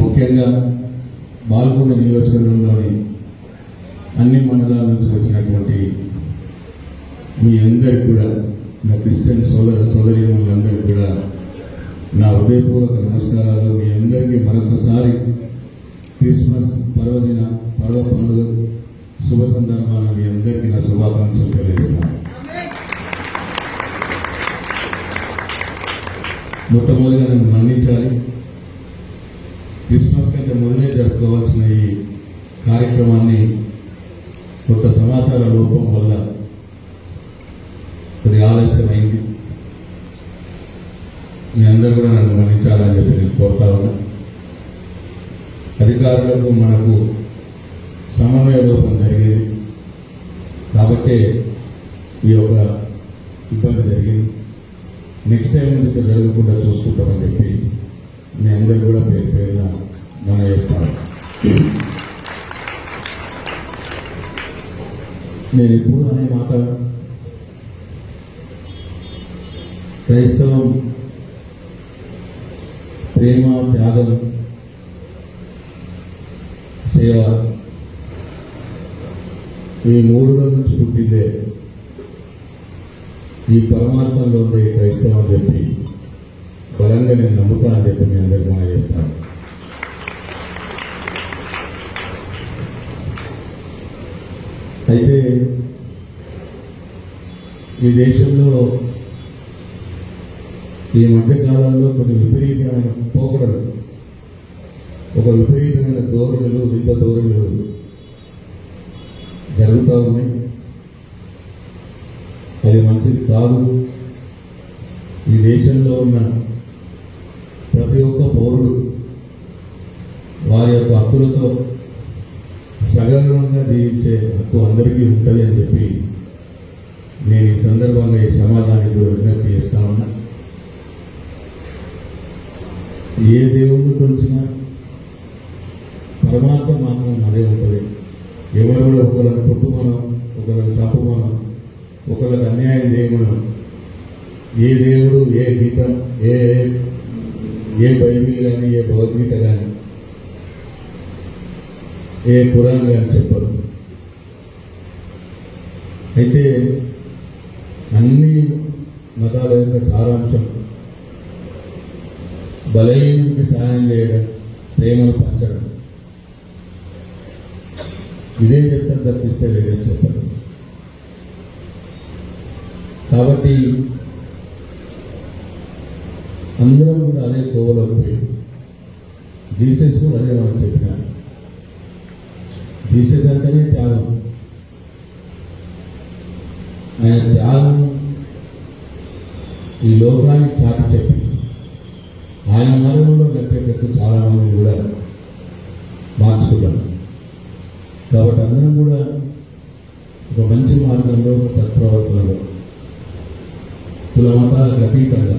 ముఖ్యంగా బాల్కొండ నియోజకవర్గంలోని అన్ని మండలాల నుంచి వచ్చినటువంటి మీ అందరికి కూడా నా క్రిస్టియన్ సోదర సోదరీమణులందరికీ కూడా నా హృదయపూర్వక నమస్కారాలు. మీ అందరికీ మరొకసారి క్రిస్మస్ పర్వదిన పర్వ పండుగ శుభ సందర్భాన మీ అందరికీ నా శుభాకాంక్షలు తెలియజేస్తున్నాను. మొట్టమొదటిగా నన్ను మన్నించాలి. ముందే జరుపుకోవాల్సిన ఈ కార్యక్రమాన్ని కొంత సమాచార లోపం వల్ల కొద్ది ఆలస్యమైంది. మీ అందరూ కూడా నన్ను మన్నించాలని చెప్పి నేను కోరుతా ఉన్నా అధికారులకు మనకు సమన్వయ లోపం జరిగింది. కాబట్టే ఈ యొక్క ఇబ్బంది జరిగింది. నెక్స్ట్ టైం నుంచి జరగకుండా చూసుకుంటామని చెప్పి మీ అందరు కూడా పేరు పేరున మనం చేస్తాను నేను ఎప్పుడు అనే మాట క్రైస్తవం ప్రేమ త్యాగం సేవ ఈ మూడుల నుంచి పుట్టిందే ఈ పరమార్థంలో ఉండే ఈ క్రైస్తవం అని చెప్పి బలంగా నేను నమ్ముతానని చెప్పి మీ అందరికీ మనం చేస్తాను అయితే ఈ దేశంలో ఈ మధ్యకాలంలో కొన్ని విపరీతమైన పోకడలు ఒక విపరీతమైన ధోరణులు వింత ధోరణులు జరుగుతూ ఉన్నాయి. అది మంచిది కాదు. ఈ దేశంలో ఉన్న ప్రతి ఒక్క పౌరుడు వారి యొక్క హక్కులతో సగర్వంగా జీవించే హక్కు అందరికీ ఉంటుంది అని చెప్పి నేను ఈ సందర్భంగా ఈ సమాధానికి కూడా విజ్ఞప్తి చేస్తా ఉన్నా. ఏ దేవుడిని కొలిచినా పరమాత్మ మాత్రం అదే ఉంటుంది ఎవరు కూడా ఒకరిని కొట్టుమనం ఒకరిని చంపమనం ఒకరికి అన్యాయం చేయమనం ఏ దేవుడు ఏ గీతం ఏ ఏ బైబిల్ కానీ ఏ భగవద్గీత కానీ ఏ కురాన్ కానీ చెప్పరు. అయితే అన్ని మతాల యొక్క సారాంశం బలహీనుడికి సహాయం చేయడం ప్రేమను పంచడం. ఇదే చెప్తాను తప్పిస్తే వేరే చెప్పడం కాబట్టి అందరం కూడా అదే కోవలో పోయి. జీసస్ కూడా అదే మనం చెప్పినారు జీసస్ అంటేనే త్యాగం. ఆయన త్యాగం ఈ లోకానికి చాటి చెప్పి ఆయన మరణంలో నచ్చేటట్టు చాలా మంది కూడా మార్చుకున్నాను కాబట్టి అందరం కూడా ఒక మంచి మార్గంలో ఒక సత్ప్రవర్తనలో కుల మతాలకు అతీతంగా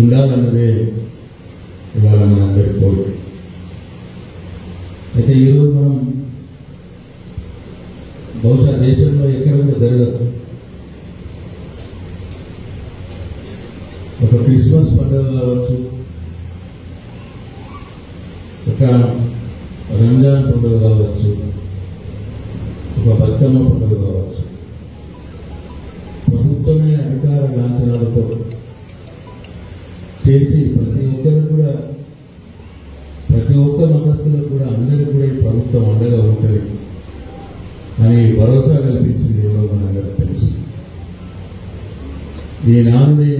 ఉండాలన్నదే ఇవాళ మనందరి కోరిక. అయితే ఈరోజు మనం బహుశా దేశంలో ఎక్కడ కూడా జరగదు. ఒక క్రిస్మస్ పండుగ కావచ్చు ఒక రంజాన్ పండుగ కావచ్చు ఒక బతుకమ్మ పండుగ కావచ్చు. ప్రభుత్వమే అధికార లాంఛనాలతో చేసి ప్రతి ఒక్కరు కూడా ప్రతి ఒక్క మతస్థులకు కూడా అందరికీ కూడా ఈ ప్రభుత్వం అండగా ఉంటుంది అని భరోసా కల్పించింది ఎవరో మనందరికి తెలుసు. ఈనాడుని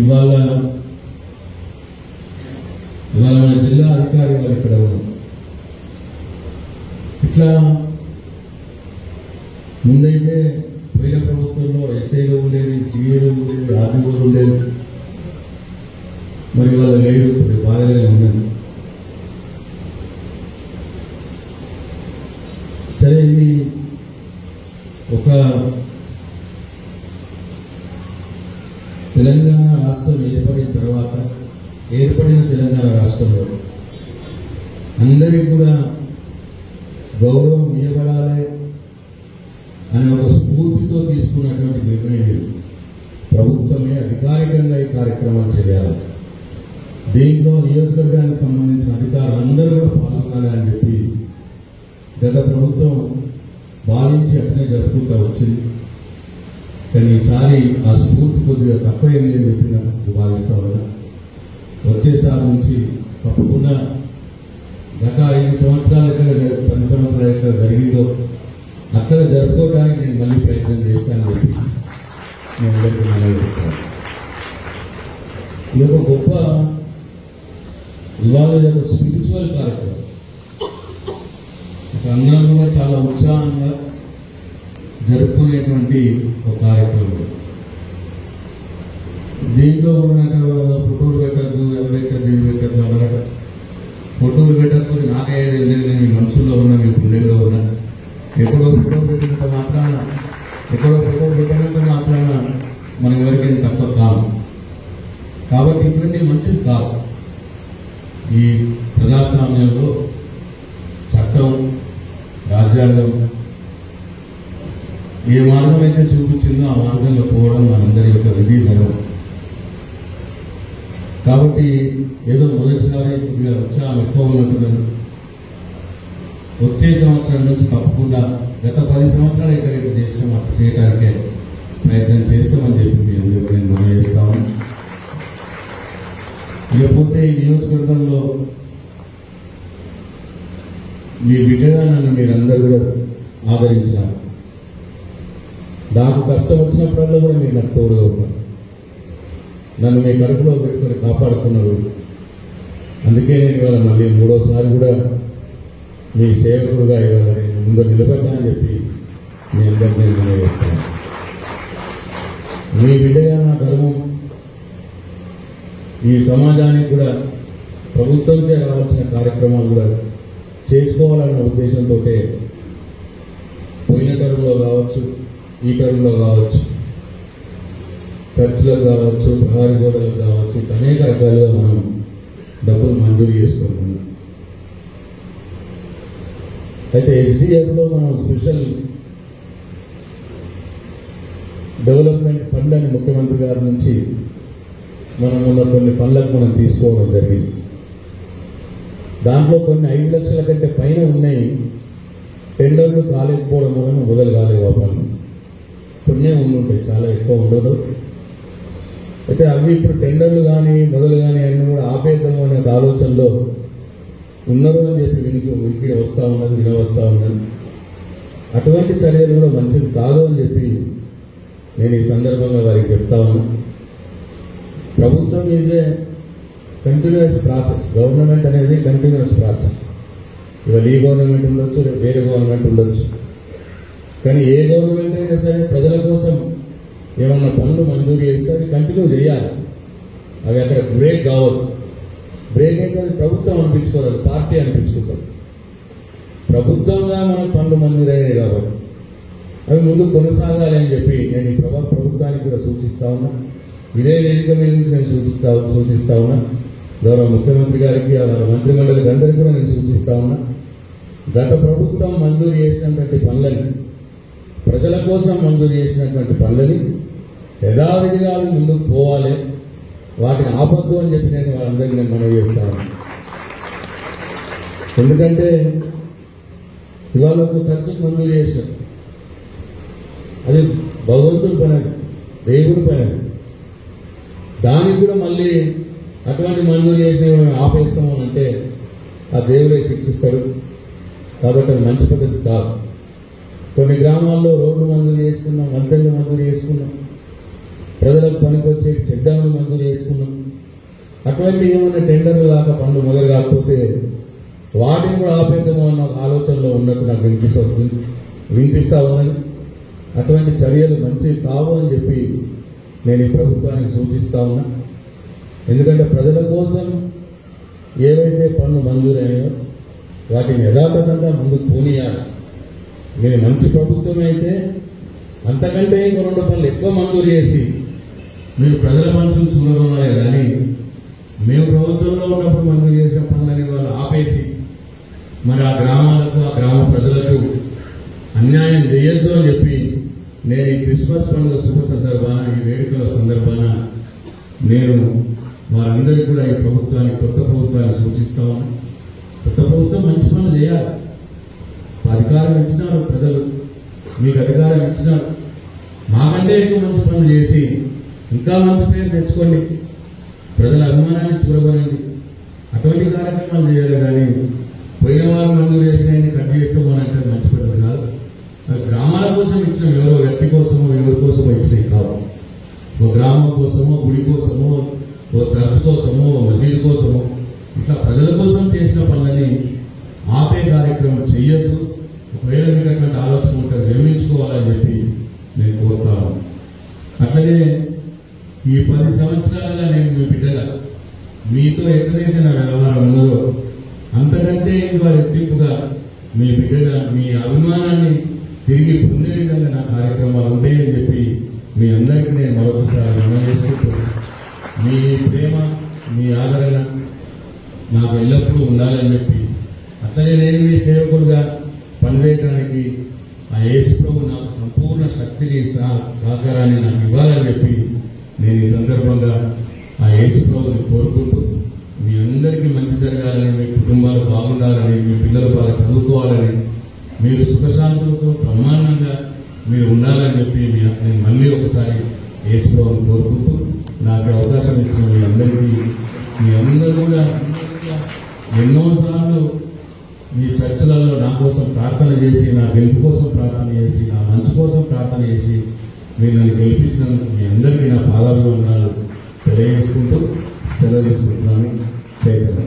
ఇవాళ ఇవాళ మన జిల్లా అధికారి వారు ఇక్కడ ఉన్నారు ఇట్లా ముందైతే పోయిన ప్రభుత్వంలో ఎస్ఐలు ఉండేది సిఐలు ఉండేది ఉండేది మరి వాళ్ళు లేదు ఇప్పుడు బాధగానే ఉన్నది సరే ఇది ఒక తెలంగాణ రాష్ట్రం ఏర్పడిన తర్వాత ఏర్పడిన తెలంగాణ రాష్ట్రంలో అందరికీ కూడా గౌరవం ఇవ్వబడాలి అనే ఒక స్ఫూర్తితో తీసుకున్నటువంటి నిర్ణయం ప్రభుత్వమే అధికారికంగా ఈ కార్యక్రమాలు చేయాలి. దీంట్లో నియోజకవర్గానికి సంబంధించిన అధికారులందరూ కూడా పాల్గొనాలని చెప్పి గత ప్రభుత్వం భావించి అట్లనే జరుపుకుంటూ వచ్చింది. కానీ ఈసారి ఆ స్ఫూర్తి కొద్దిగా తక్కువ ఏం లేదు చెప్పి నాకు భావిస్తా ఉన్నా. వచ్చేసారి నుంచి తప్పకుండా గత ఐదు సంవత్సరాల ఎక్కడ పది సంవత్సరాలు ఎక్కడ జరిగిందో అక్కడ జరుపుకోవడానికి నేను మళ్ళీ ప్రయత్నం చేస్తానని చెప్పి మీ అందరికీ మనవి చేస్తాను ఇది ఒక గొప్ప ఇవాళ ఒక స్పిరిచువల్ కార్యక్రమం. అందరం కూడా చాలా ఉత్సాహంగా జరుపుకునేటువంటి ఒక కార్యక్రమం. దీంట్లో ఉన్నట్టు ఫోటోలు పెట్టద్దు ఎవరు పెట్టద్దు ఇది పెట్టద్దు అన్నమాట ఫోటోలు పెట్టకపోతే నాకే లేదు నేను మనసులో ఉన్నా మీ గుండెల్లో ఉన్నా ఎప్పుడో ఫోటో పెట్టినంత మాత్రాన ఎక్కడో ఎక్కడో పెట్టినంత మాత్రాన మన ఎవరికైనా తక్కువ కాదు. కాబట్టి ఇటువంటి మంచిది కాదు. ఈ ప్రజాస్వామ్యంలో చట్టం రాజ్యాంగం ఏ మార్గం అయితే చూపించిందో ఆ మార్గంలో పోవడం మనందరి యొక్క విధి ధర్మం. కాబట్టి ఏదో మొదటిసారి కొద్దిగా ఉత్సాహం ఎక్కువ వచ్చే సంవత్సరం నుంచి తప్పకుండా గత పది సంవత్సరాలు ఎక్కడైతే చేసినాం అట్లా చేయడానికే ప్రయత్నం చేస్తామని చెప్పి మీ అందరికీ నేను మనం చేస్తాము ఇకపోతే ఈ నియోజకవర్గంలో మీ బిడ్డగా నన్ను మీరందరూ కూడా ఆదరించినారు నాకు కష్టం వచ్చినప్పుడల్లా కూడా మీరు నాకు తోడుగా ఉన్నారు. నన్ను మీ కడుపులో పెట్టుకొని కాపాడుకున్నారు. అందుకే నేను ఇవాళ మళ్ళీ మూడోసారి కూడా మీ సేవకుడుగా ఇవాళ నేను ముందు నిలబడ్డానని చెప్పి మీ అందరినీ నేను మీ బిడ్డగా నా ధర్మం ఈ సమాజానికి కూడా ప్రభుత్వం చేయవలసిన కార్యక్రమాలు కూడా చేసుకోవాలన్న ఉద్దేశంతో పోయిన టర్మ్లో కావచ్చు ఈ టర్మ్లో కావచ్చు చర్చిలకు కావచ్చు ప్రహారీ గోడలకు కావచ్చు అనేక రకాలుగా మనం డబ్బులు మంజూరు చేసుకుంటున్నాం. అయితే ఎస్డిఎఫ్లో మనం స్పెషల్ డెవలప్మెంట్ ఫండ్ అని ముఖ్యమంత్రి గారి నుంచి మనం ఉన్న కొన్ని పనులకు మనం తీసుకోవడం జరిగింది. దాంట్లో కొన్ని ఐదు లక్షల కంటే పైన ఉన్నాయి. టెండర్లు కాలేకపోవడం వలన మొదలు కాలేవు ఆ పనులు కొన్నే ఉండుంటాయి చాలా ఎక్కువ ఉండదు. అయితే అవి ఇప్పుడు టెండర్లు కానీ మొదలు కానీ అన్నీ కూడా ఆపేద్దాము అనే ఆలోచనలో ఉన్నారు అని చెప్పి వినికి వినికి వస్తూ ఉన్నది వినవస్తూ ఉన్నది. అటువంటి చర్యలు కూడా మంచిది కాదు అని చెప్పి నేను ఈ సందర్భంగా వారికి చెప్తా ఉన్నా ప్రభుత్వం is a continuous process government అనేది కంటిన్యూస్ ప్రాసెస్ ఇవాళ ఈ గవర్నమెంట్ ఉండొచ్చు రేపు వేరే గవర్నమెంట్ ఉండొచ్చు. కానీ ఏ గవర్నమెంట్ అయినా సరే ప్రజల కోసం ఏమన్నా పనులు మంజూరు చేస్తే అవి కంటిన్యూ చేయాలి. అవి అక్కడ బ్రేక్ కావద్దు. బ్రేక్ అయితే ప్రభుత్వం అనిపించుకోదు పార్టీ అనిపించుకుంటుంది. ప్రభుత్వంగా మనం పనులు మందిరైనవి కాబట్టి అవి ముందు కొనసాగాలి అని చెప్పి నేను ఈ ప్రభా ప్రభుత్వానికి కూడా సూచిస్తా ఉన్నా. ఇదే వేదిక మీద నుంచి నేను సూచిస్తా సూచిస్తా ఉన్నా. గౌరవ ముఖ్యమంత్రి గారికి వాళ్ళ మంత్రిమండలికి అందరికీ కూడా నేను సూచిస్తా ఉన్నా. గత ప్రభుత్వం మంజూరు చేసినటువంటి పనులని ప్రజల కోసం మంజూరు చేసినటువంటి పనులని యథావిధిగా ముందుకు పోవాలి. వాటిని ఆపొద్దు అని చెప్పి నేను వాళ్ళందరికీ నేను మనవి చేస్తాను. ఎందుకంటే ఇవాళ ఒక చర్చకు మంజూరు చేశాం అది భగవంతుడి పని అది దేవుడి పని అది. దానికి కూడా మళ్ళీ అటువంటి మంజూరు చేసిన మేము ఆపేస్తామని అంటే ఆ దేవుడే శిక్షిస్తాడు. కాబట్టి అది మంచి పద్ధతి కాదు. కొన్ని గ్రామాల్లో రోడ్లు మంజూరు చేసుకున్నాం వంతెనలు మంజూరు చేసుకున్నాం. ప్రజలకు పనికొచ్చే చెడ్డాలను మంజూరు మందులు అటువంటి ఏమైనా టెండర్లు కాక పనులు మొదలు కాకపోతే వాటిని కూడా ఆపేద్దాము అన్న ఆలోచనలో ఉన్నట్టు నాకు వినిపిస్తుంది. వినిపిస్తా ఉన్నది. అటువంటి చర్యలు మంచివి కావు అని చెప్పి నేను ఈ ప్రభుత్వానికి సూచిస్తా ఉన్నా. ఎందుకంటే ప్రజల కోసం ఏవైతే పనులు మంజూరైనాయో వాటిని యథాతథంగా ముందుకు పోనీయాలి. మీరు మంచి ప్రభుత్వం అయితే అంతకంటే ఇంకో రెండు పనులు ఎక్కువ మంజూరు చేసి మీరు ప్రజల మనసును చూడగలగాలి. కానీ మేము ప్రభుత్వంలో ఉన్నప్పుడు మంజూరు చేసే పనులని వాళ్ళు ఆపేసి మరి ఆ గ్రామాలకు ఆ గ్రామ ప్రజలకు అన్యాయం చేయొద్దు అని చెప్పి నేను ఈ క్రిస్మస్ పండుగ శుభ సందర్భాన ఈ వేడుకల సందర్భాన నేను వారందరికీ కూడా ఈ ప్రభుత్వాన్ని కొత్త ప్రభుత్వాన్ని సూచిస్తా కొత్త ప్రభుత్వం మంచి పనులు చేయాలి. అధికారం ఇచ్చినారు ప్రజలు. మీకు అధికారం ఇచ్చినారు. మాకంటే ఎక్కువ మంచి పనులు చేసి ఇంకా మంచి పేరు తెచ్చుకోండి. ప్రజల అభిమానాన్ని చూడగలండి అటువంటి కార్యక్రమాలు చేయాలి కానీ పోయిన వారు మంజూరు చేసిన కట్ చేస్తామనంటే మంచి పద్ధతి కాదు. గ్రామాల కోసం ఇచ్చిన ఎవరో వ్యక్తి కోసమో ఎవరి కోసమో ఇచ్చినవి కావు ఓ గ్రామం కోసమో గుడి కోసమో ఓ చర్చ్ కోసమో మసీదు కోసమో ఇట్లా ప్రజల కోసం చేసిన పనులని ఆపే కార్యక్రమం చెయ్యొద్దు. ఒకవేళ మీకు అటువంటి ఆలోచన ఉంటే నిర్మించుకోవాలని చెప్పి నేను కోరుతాను అట్లనే ఈ పది సంవత్సరాలుగా నేను మీ బిడ్డగా మీతో ఎక్కడైతే నా వ్యవహారం ఉన్నదో అంతకంటే ఇంకా రెట్టింపుగా మీ బిడ్డగా మీ అభిమానాన్ని తిరిగి పొందే విధంగా నా కార్యక్రమాలు ఉంటాయని చెప్పి మీ అందరికీ నేను మరొకసారి మనం చేసుకుంటూ మీ ప్రేమ మీ ఆదరణ నాకు ఎల్లప్పుడూ ఉండాలని చెప్పి అట్లనే నేను మీ సేవకుడుగా పనిచేయడానికి ఆ యేసు ప్రభు నాకు సంపూర్ణ శక్తిని సహకారాన్ని నాకు ఇవ్వాలని చెప్పి నేను ఈ సందర్భంగా ఆ యేసుప్రభుని కోరుకుంటూ మీ అందరికీ మంచి జరగాలని మీ కుటుంబాలు బాగుండాలని మీ పిల్లలు బాగా చదువుకోవాలని మీరు సుఖశాంతులతో బ్రహ్మాండంగా మీరు ఉండాలని చెప్పి మీ నేను మళ్ళీ ఒకసారి యేసుప్రభుని కోరుకుంటూ నాకు అవకాశం ఇచ్చిన మీ అందరికీ మీ అందరూ కూడా ఎన్నోసార్లు మీ చర్చలలో నా కోసం ప్రార్థన చేసి నా గెలుపు కోసం ప్రార్థన చేసి నా మంచి కోసం ప్రార్థన చేసి మీరు నన్ను గెలిపించినందుకు మీ అందరికీ నా పాదాభివందనాలు తెలియజేసుకుంటూ సెలవు తీసుకుంటున్నాను. చైతన్య